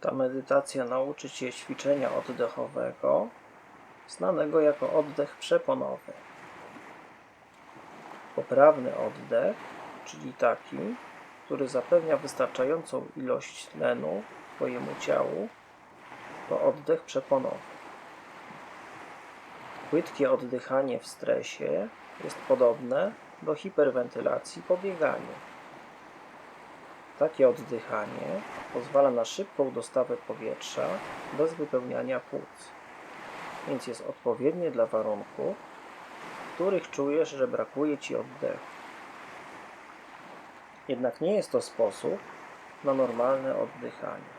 Ta medytacja nauczy Cię ćwiczenia oddechowego, znanego jako oddech przeponowy. Poprawny oddech, czyli taki, który zapewnia wystarczającą ilość tlenu Twojemu ciału, to oddech przeponowy. Płytkie oddychanie w stresie jest podobne do hiperwentylacji po bieganiu. Takie oddychanie pozwala na szybką dostawę powietrza bez wypełniania płuc, więc jest odpowiednie dla warunków, w których czujesz, że brakuje Ci oddechu. Jednak nie jest to sposób na normalne oddychanie.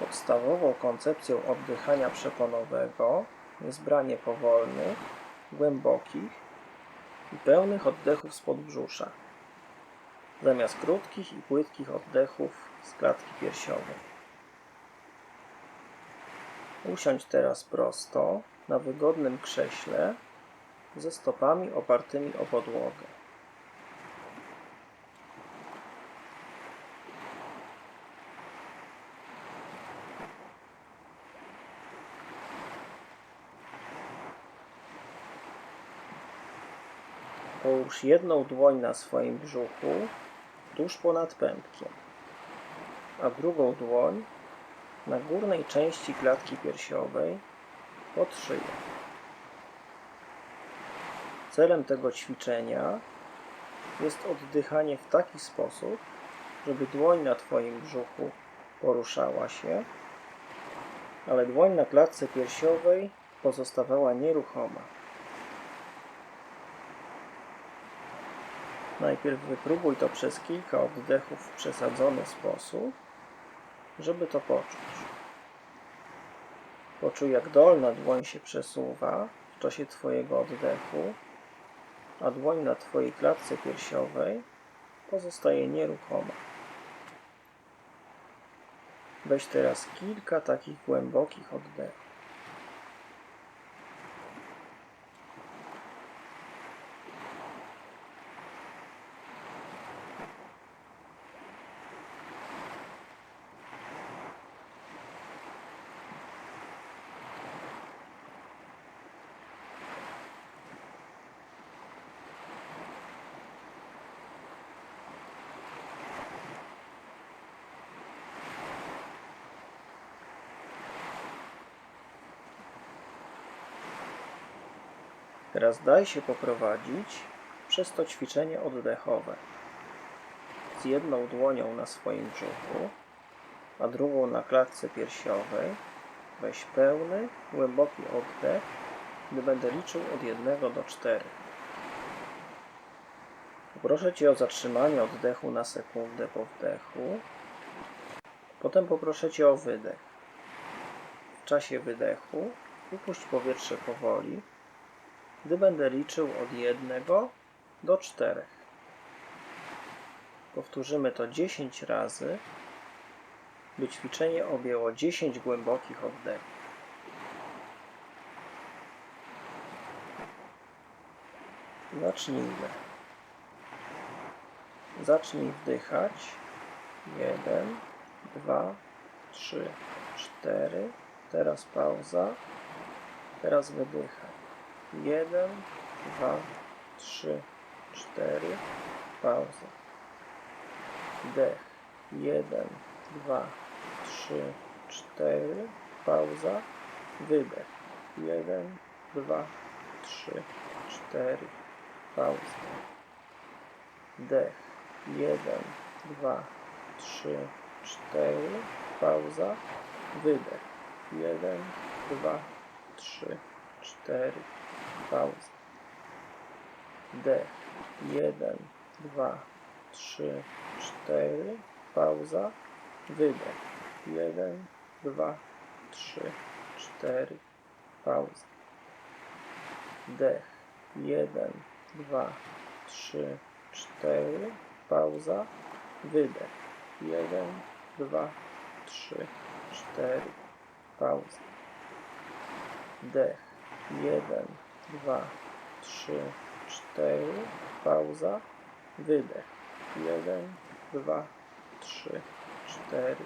Podstawową koncepcją oddychania przeponowego jest branie powolnych, głębokich i pełnych oddechów z podbrzusza, zamiast krótkich i płytkich oddechów z klatki piersiowej. Usiądź teraz prosto na wygodnym krześle ze stopami opartymi o podłogę. Połóż jedną dłoń na swoim brzuchu tuż ponad pępkiem, a drugą dłoń na górnej części klatki piersiowej pod szyją. Celem tego ćwiczenia jest oddychanie w taki sposób, żeby dłoń na Twoim brzuchu poruszała się, ale dłoń na klatce piersiowej pozostawała nieruchoma. Najpierw wypróbuj to przez kilka oddechów w przesadzony sposób, żeby to poczuć. Poczuj, jak dolna dłoń się przesuwa w czasie Twojego oddechu, a dłoń na Twojej klatce piersiowej pozostaje nieruchoma. Weź teraz kilka takich głębokich oddechów. Teraz daj się poprowadzić przez to ćwiczenie oddechowe. Z jedną dłonią na swoim brzuchu, a drugą na klatce piersiowej weź pełny, głęboki oddech, gdy będę liczył od 1 do 4. Poproszę Cię o zatrzymanie oddechu na sekundę po wdechu. Potem poproszę Cię o wydech. W czasie wydechu wypuść powietrze powoli gdy będę liczył od 1 do 4. Powtórzymy to 10 razy, by ćwiczenie objęło 10 głębokich oddechów. Zacznijmy. Zacznij wdychać. 1, 2, 3, 4. Teraz pauza. Teraz wydychaj. Jeden, dwa, trzy, cztery. Pauza. Dech. Jeden, dwa, trzy, cztery. Pauza. Wydech. Jeden, dwa, trzy, cztery. Pauza. Dech. Jeden, dwa, trzy, cztery. Pauza. Wydech. Jeden, dwa, trzy, cztery pauza. Dech. Jeden, dwa, trzy, cztery. Pauza. Wydech. Jeden, dwa, trzy, cztery. Pauza. Dech. Jeden, dwa, trzy, cztery. Pauza. Wydech. Jeden, dwa, trzy, cztery. Pauza. Dech. Jeden, dwa, trzy, cztery, pauza, wydech. Jeden, dwa, trzy, cztery,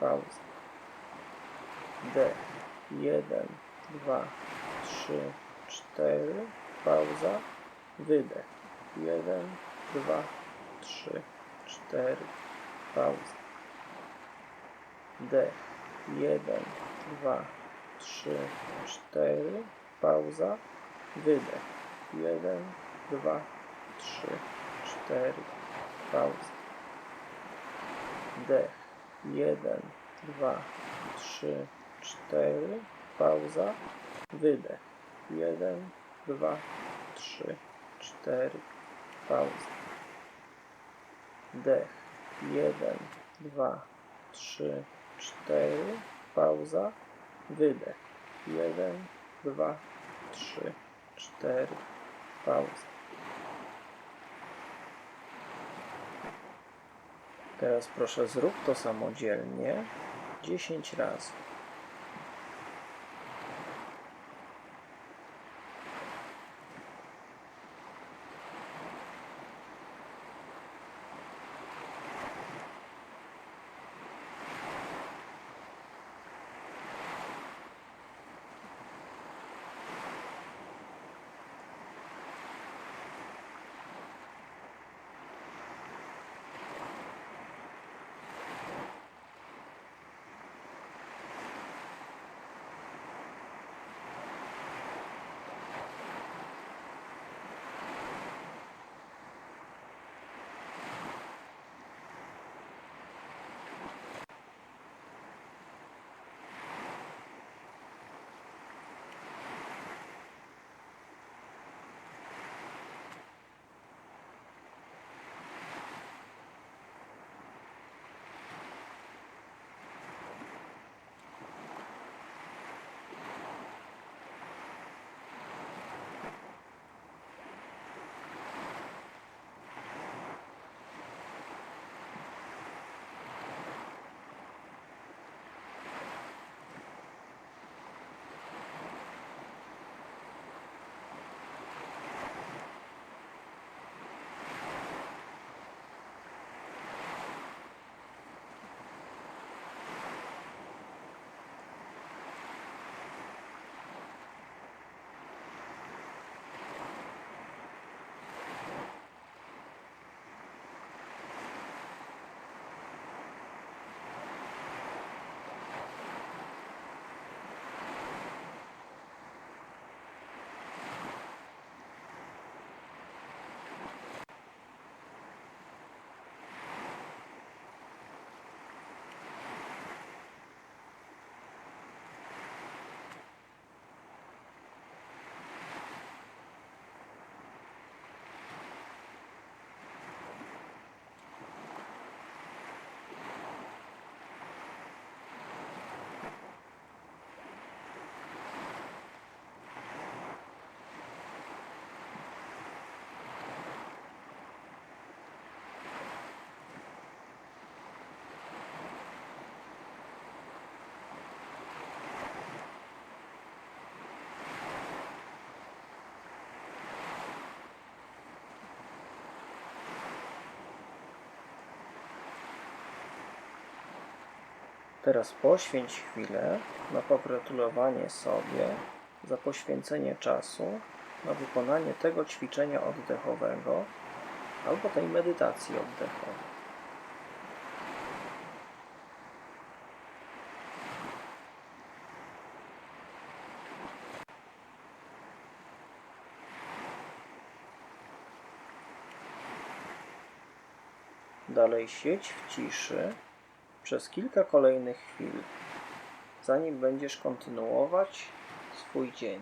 pauza. Wdech. Jeden, dwa, trzy, cztery, pauza, wydech. Jeden, dwa, trzy, cztery, pauza. Wdech. Jeden, dwa, trzy, cztery, pauza, wydech. Jeden, dwa, trzy, cztery, pauza. Wdech. Jeden, dwa, trzy, cztery, pauza, wydech. Jeden, dwa, trzy, cztery, pauza. Wdech. Jeden, dwa, trzy, cztery, pauza, wydech. Jeden, dwa, trzy, cztery, pauza. Teraz proszę zrób to samodzielnie 10 razy. Teraz poświęć chwilę na pogratulowanie sobie za poświęcenie czasu na wykonanie tego ćwiczenia oddechowego albo tej medytacji oddechowej. Dalej siedź w ciszy przez kilka kolejnych chwil, zanim będziesz kontynuować swój dzień.